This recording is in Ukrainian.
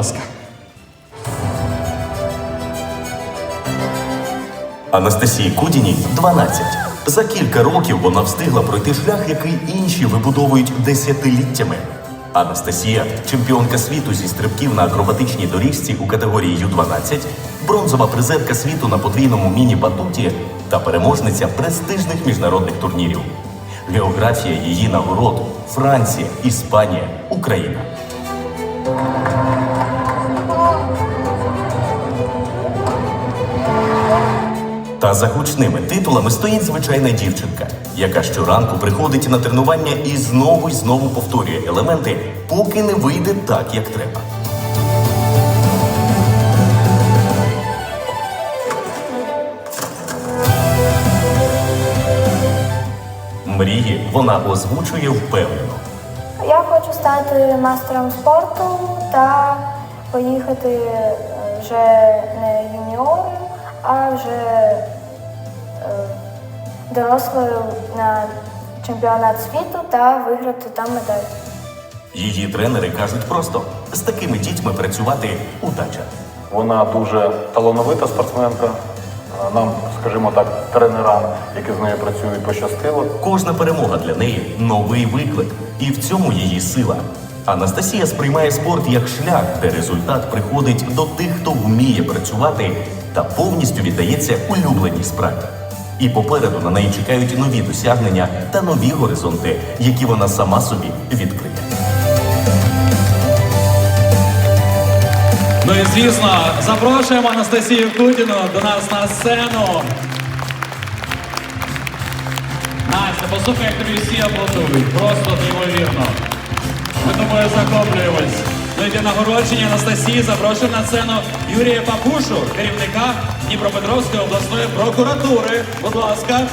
ласка. Анастасії Кудіній 12. За кілька років вона встигла пройти шлях, який інші вибудовують десятиліттями. Анастасія чемпіонка світу зі стрибків на акробатичній доріжці у категорії Ю-12, бронзова призерка світу на подвійному міні-батуті та переможниця престижних міжнародних турнірів. Географія її нагород Франція, Іспанія, Україна. Та за гучними титулами стоїть звичайна дівчинка, яка щоранку приходить на тренування і знову й знову повторює елементи, поки не вийде так, як треба. Мрії вона озвучує впевнено. Я хочу стати мастером спорту та поїхати е, вже не а вже е, дорослою на чемпіонат світу та виграти там медаль. Її тренери кажуть просто: з такими дітьми працювати удача. Вона дуже талановита спортсменка. Е, Нам, скажімо так, тренерам, які з нею працюють, пощастило. Кожна перемога для неї новий виклик, і в цьому її сила. Анастасія сприймає спорт як шлях, де результат приходить до тих, хто вміє працювати та повністю віддається улюбленій справі. І попереду на неї чекають нові досягнення та нові горизонти, які вона сама собі відкриє. Ну і звісно, запрошуємо Анастасію Кудіну до нас на сцену. Настя, послухай, як тобі всі аплодують. Просто неймовірно. Ми тобою захоплюємось. Для нагородження Анастасії запрошую на сцену Юрія Папушу, керівника Дніпропетровської обласної прокуратури. Будь ласка.